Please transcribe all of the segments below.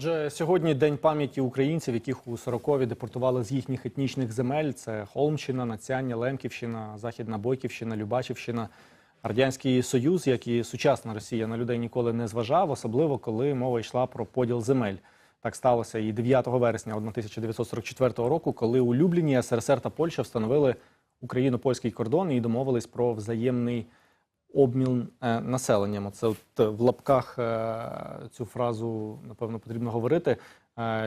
Отже, сьогодні день пам'яті українців, яких у 40-ві депортували з їхніх етнічних земель. Це Холмщина, Нацяння, Лемківщина, Західна Бойківщина, Любачівщина. Радянський Союз, як і сучасна Росія, на людей ніколи не зважав, особливо коли мова йшла про поділ земель. Так сталося і 9 вересня 1944 року, коли у Любліні СРСР та Польща встановили україно-польський кордон і домовились про взаємний обмін е, населенням. Це от е, в лапках е, цю фразу напевно потрібно говорити.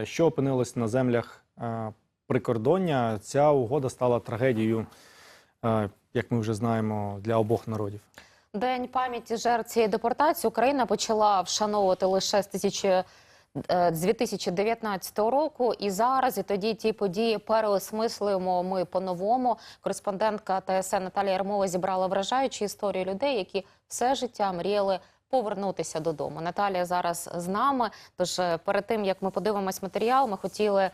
Що опинилось на землях прикордоння? Ця угода стала трагедією, як ми вже знаємо, для обох народів. День пам'яті жертв цієї депортації Україна почала вшановувати лише з тисячі. Е, З 2019 року і зараз, і тоді ті події переосмислюємо ми по-новому. Кореспондентка ТСН Наталія Ярмова зібрала вражаючі історії людей, які все життя мріяли повернутися додому. Наталія зараз з нами. Тож е, перед тим як ми подивимось матеріал, ми хотіли.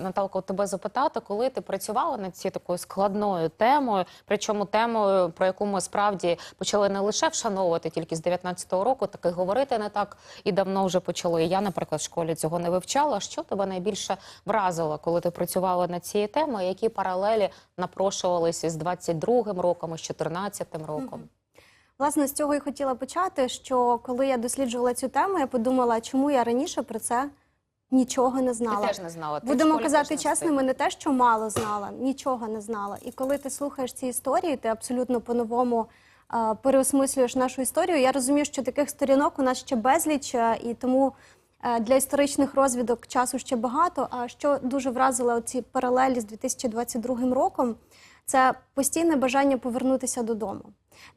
Наталко, тебе запитати, коли ти працювала над цією такою складною темою, причому темою, про яку ми справді почали не лише вшановувати тільки з 19-го року, так і говорити не так і давно вже почали. І Я, наприклад, в школі цього не вивчала. Що тебе найбільше вразило, коли ти працювала над цією темою? Які паралелі напрошувалися з 22-м роком, з 14-м роком? Власне, з цього і хотіла почати. Що коли я досліджувала цю тему, я подумала, чому я раніше про це нічого не знала. Ти теж не знала. Ти в Будемо школі казати теж не чесними, не те, що мало знала, нічого не знала. І коли ти слухаєш ці історії, ти абсолютно по-новому е, переосмислюєш нашу історію. Я розумію, що таких сторінок у нас ще безліч, е, і тому е, для історичних розвідок часу ще багато. А що дуже вразило ці паралелі з 2022 роком, це постійне бажання повернутися додому.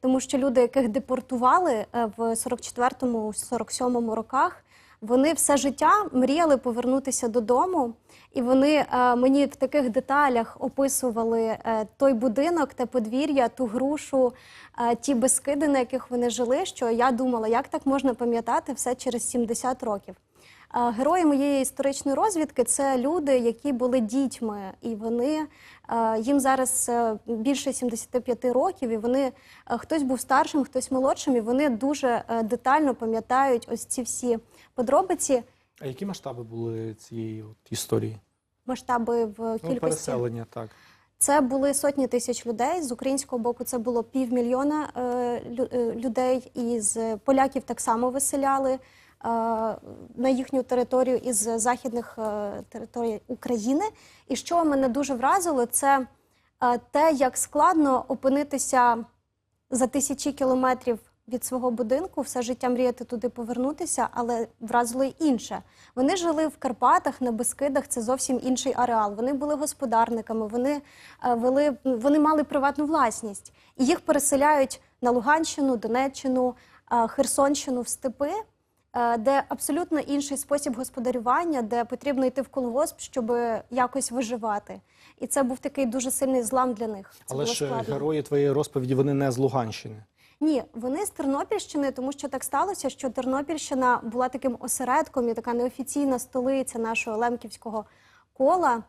Тому що люди, яких депортували е, в 44-му, 47-му роках, вони все життя мріяли повернутися додому, і вони е, мені в таких деталях описували е, той будинок, те подвір'я, ту грушу, е, ті безкиди, на яких вони жили. Що я думала, як так можна пам'ятати все через 70 років. Е, Герої моєї історичної розвідки це люди, які були дітьми, і вони е, їм зараз е, більше 75 років, і вони хтось був старшим, хтось молодшим, і вони дуже детально пам'ятають ось ці всі подробиці, А які масштаби були цієї от історії? масштаби в Ну, переселення, так. Це були сотні тисяч людей. З українського боку це було півмільйона е, е, людей. І з поляків так само виселяли е, на їхню територію із західних е, територій України. І що мене дуже вразило, це е, те, як складно опинитися за тисячі кілометрів від свого будинку, все життя мріяти туди повернутися, але вразило й інше. Вони жили в Карпатах, на Бескидах, це зовсім інший ареал. Вони були господарниками, вони, е, вели, вони мали приватну власність. І їх переселяють на Луганщину, Донеччину, е, Херсонщину в степи, е, де абсолютно інший спосіб господарювання, де потрібно йти в колгосп, щоб якось виживати. І це був такий дуже сильний злам для них. Це Але ж складно. герої твоєї розповіді вони не з Луганщини. Ні, вони з Тернопільщини, тому що так сталося, що Тернопільщина була таким осередком і така неофіційна столиця нашого лемківського кола.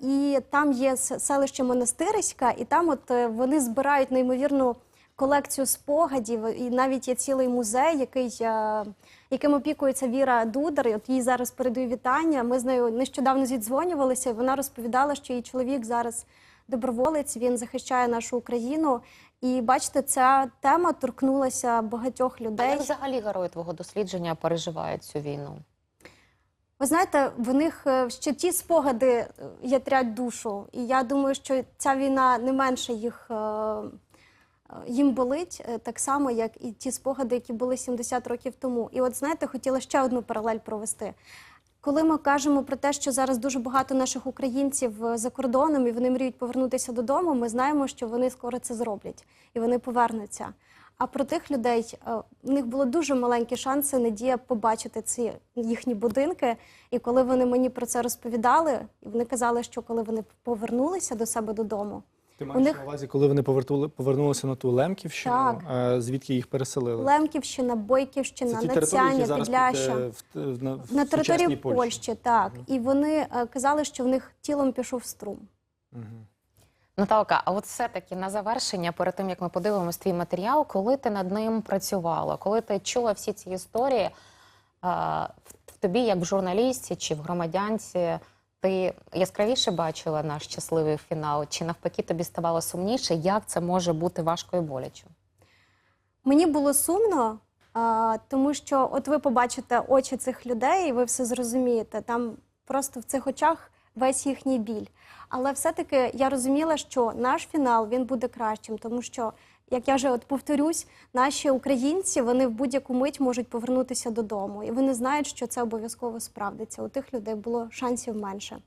І там є селище Монастириська, і там от е, вони збирають неймовірну колекцію спогадів. І навіть є цілий музей, який, е, яким опікується Віра Дудар. От їй зараз передаю вітання. Ми з нею нещодавно зідзвонювалися, і вона розповідала, що її чоловік зараз доброволець, він захищає нашу Україну. І бачите, ця тема торкнулася багатьох А людей. як взагалі герої твого дослідження переживають цю війну? Ви знаєте, в них е, ще ті спогади е, ятрять душу. І я думаю, що ця війна не менше їх е, їм болить, так само, як і ті спогади, які були 70 років тому. І от знаєте, хотіла ще одну паралель провести. Коли ми кажемо про те, що зараз дуже багато наших українців е, за кордоном і вони мріють повернутися додому, ми знаємо, що вони скоро це зроблять і вони повернуться. А про тих людей е, в них було дуже маленькі шанси, надія побачити ці їхні будинки. І коли вони мені про це розповідали, і вони казали, що коли вони повернулися до себе додому, Ти маєш них- на увазі, коли вони повертули, повернулися на ту Лемківщину, Так. е, звідки їх переселили? Лемківщина, Бойківщина, Це ті території, які Нацяння, зараз Підляща. е, в, в, на, в на території Польщі, Польщі. так. І вони е, казали, що в них тілом пішов струм. Мгм. Наталка, а от все-таки на завершення, перед тим як ми подивимось твій матеріал, коли ти над ним працювала, коли ти чула всі ці історії, в- в тобі, як в журналісті чи в громадянці, ти яскравіше бачила наш щасливий фінал? Чи навпаки тобі ставало сумніше? Як це може бути важко і боляче? Мені було сумно, тому що от ви побачите очі цих людей, і ви все зрозумієте. Там просто в цих очах весь їхній біль. Але все-таки я розуміла, що наш фінал він буде кращим, тому що, як я вже от повторюсь, наші українці вони в будь-яку мить можуть повернутися додому, і вони знають, що це обов'язково справдиться. У тих людей було шансів менше.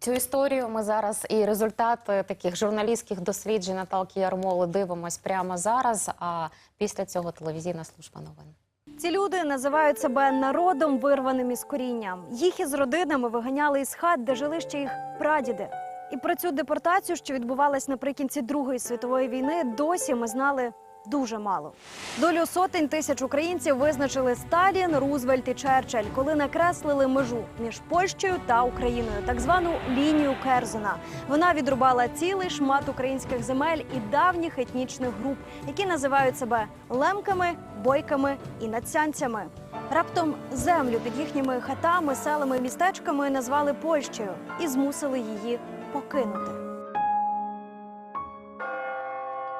Цю історію ми зараз і результати таких журналістських досліджень Наталки Ярмоли дивимось прямо зараз. А після цього телевізійна служба новин. Ці люди називають себе народом, вирваним із коріння. Їх із родинами виганяли із хат, де жили ще їх прадіди. І про цю депортацію, що відбувалась наприкінці Другої світової війни, досі ми знали дуже мало. Долю сотень тисяч українців визначили Сталін, Рузвельт і Черчилль, коли накреслили межу між Польщею та Україною, так звану лінію Керзена. Вона відрубала цілий шмат українських земель і давніх етнічних груп, які називають себе лемками, бойками і надцянцями. Раптом землю під їхніми хатами, селами, містечками назвали Польщею і змусили її покинути.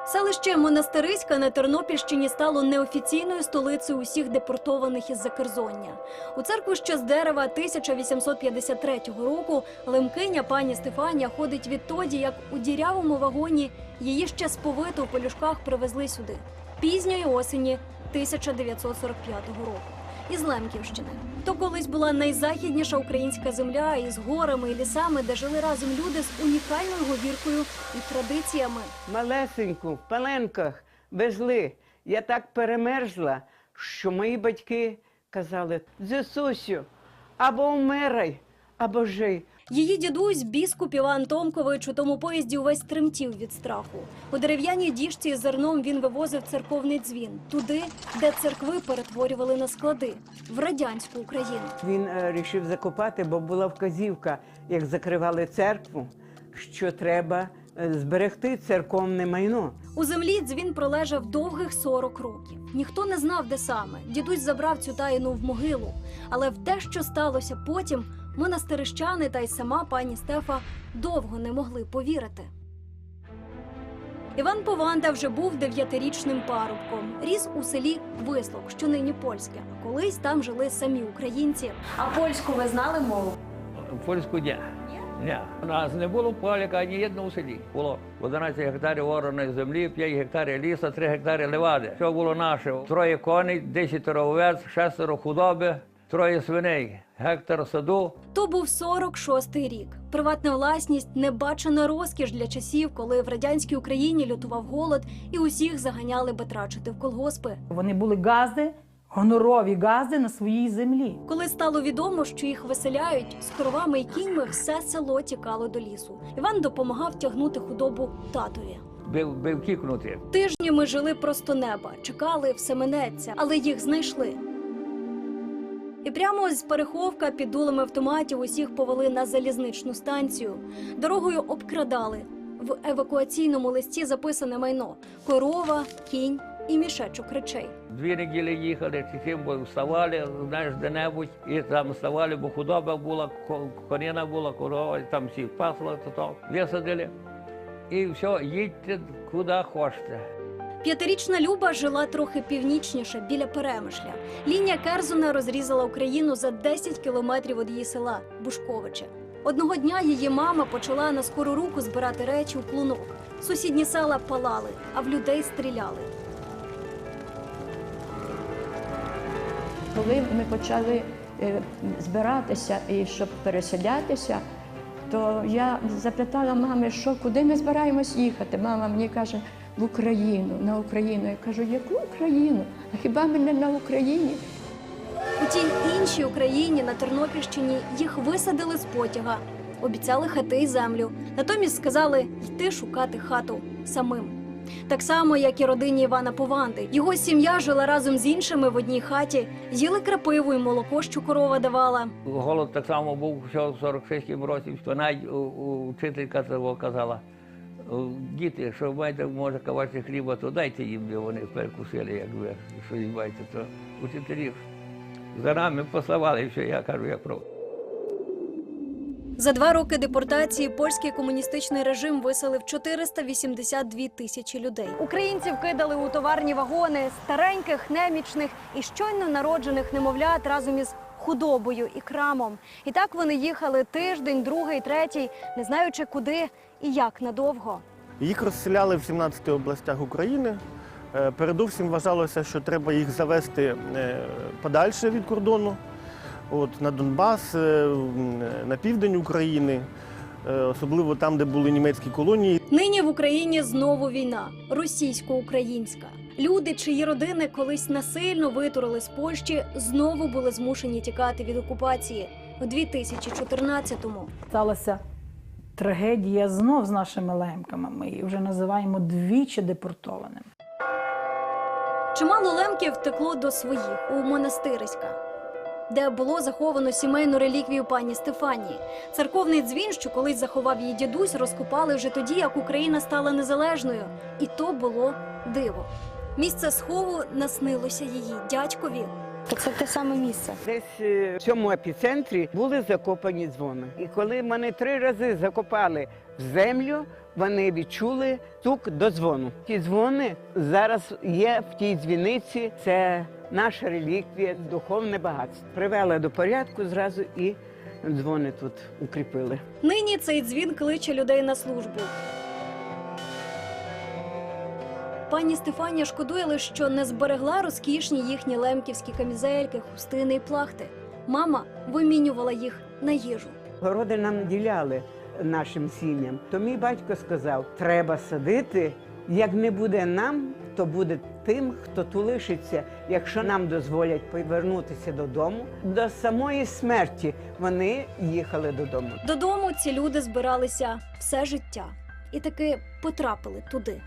Селище Монастириська на Тернопільщині стало неофіційною столицею усіх депортованих із Закерзоння. У церкву ще з дерева 1853 року лемкиня пані Стефанія ходить відтоді, як у дірявому вагоні її ще сповито в полюшках привезли сюди пізньої осені 1945 року. Із Лемківщини. То колись була найзахідніша українська земля із горами і лісами, де жили разом люди з унікальною говіркою і традиціями. малесеньку в паленках везли. Я так перемерзла, що мої батьки казали: Зесусю, або вмирай, або жий. Її дідусь, біскуп Іван Томкович, у тому поїзді увесь тремтів від страху. У дерев'яній діжці з зерном він вивозив церковний дзвін туди, де церкви перетворювали на склади в радянську Україну. Він е, рішив закопати, бо була вказівка, як закривали церкву, що треба е, зберегти церковне майно. У землі дзвін пролежав довгих 40 років. Ніхто не знав, де саме. Дідусь забрав цю таїну в могилу. Але в те, що сталося потім, монастирищани та й сама пані Стефа довго не могли повірити. Іван Пованда вже був дев'ятирічним парубком. Ріс у селі Вислок, що нині польське. Колись там жили самі українці. А польську ви знали мову? Польську ні. Ні. У нас не було поліка ні одного в селі. Було 11 гектарів ораної землі, 5 гектарів лісу, 3 гектари левади. Все було наше. Троє коней, 10 овець, шестеро худоби, троє свиней, гектар саду. То був 46-й рік. Приватна власність небачена розкіш для часів, коли в радянській Україні лютував голод і усіх заганяли батрачити в колгоспи. Вони були газди, гонорові газди на своїй землі. Коли стало відомо, що їх виселяють, з коровами і кіньми все село тікало до лісу. Іван допомагав тягнути худобу татові. Бив, бив кікнути. Тижнями жили просто неба, чекали, все минеться, але їх знайшли. І прямо з переховка під дулами автоматів усіх повели на залізничну станцію. Дорогою обкрадали. В евакуаційному листі записане майно: корова, кінь і мішечок речей. Дві неділі їхали, чи тим бо вставали, знаєш, де-небудь, і там вставали, бо худоба була, ко- конина була, корова, там всі пасли, то, то висадили. І все, їдьте куди хочете. П'ятирічна Люба жила трохи північніше, біля Перемишля. Лінія Керзона розрізала Україну за 10 кілометрів від її села Бушковиче. Одного дня її мама почала на скору руку збирати речі у клунок. Сусідні села палали, а в людей стріляли. Коли ми почали е, збиратися і щоб переселятися, то я запитала мами, що куди ми збираємось їхати. Мама мені каже, в Україну, на Україну. Я кажу, яку Україну? А хіба ми не на Україні? У тій іншій Україні на Тернопільщині їх висадили з потяга, обіцяли хати й землю. Натомість сказали йти шукати хату самим. Так само, як і родині Івана Пованди. Його сім'я жила разом з іншими в одній хаті, їли крапиву і молоко, що корова давала. Голод так само був ще в 46-му році. То навіть у- у вчителька казала, «О, діти, що маєте, може, кавачі хліба, то дайте їм, де вони перекусили, як ви щось маєте, то учителів. За нами пославали, і все, я кажу, я про. За два роки депортації польський комуністичний режим виселив 482 тисячі людей. Українців кидали у товарні вагони стареньких, немічних і щойно народжених немовлят разом із худобою і крамом. І так вони їхали тиждень, другий, третій, не знаючи куди і як надовго. Їх розселяли в 17 областях України. Передовсім Передусім вважалося, що треба їх завести е, подальше від кордону, от, на Донбас, е, на південь України, е, особливо там, де були німецькі колонії. Нині в Україні знову війна російсько-українська. Люди, чиї родини колись насильно витурили з Польщі, знову були змушені тікати від окупації у 2014-му. Сталася трагедія знов з нашими лемками. Ми її вже називаємо двічі депортованими. Чимало лемків втекло до своїх у монастириська, де було заховано сімейну реліквію пані Стефанії. Церковний дзвін, що колись заховав її дідусь, розкопали вже тоді, як Україна стала незалежною. І то було диво. Місце схову наснилося її дядькові. Це те саме місце. Десь е, в цьому епіцентрі були закопані дзвони. І коли мене три рази закопали в землю, вони відчули стук до дзвону. Ті дзвони зараз є в тій дзвіниці. Це наша реліквія, духовне багатство. Привели до порядку зразу і дзвони тут укріпили. Нині цей дзвін кличе людей на службу. Пані Стефанія шкодує лише, що не зберегла розкішні їхні лемківські камізельки, хустини і плахти. Мама вимінювала їх на їжу. Городи нам діляли нашим сім'ям. То мій батько сказав: треба садити. Як не буде нам, то буде тим, хто ту лишиться. Якщо нам дозволять повернутися додому, до самої смерті вони їхали додому. Додому ці люди збиралися все життя і таки потрапили туди.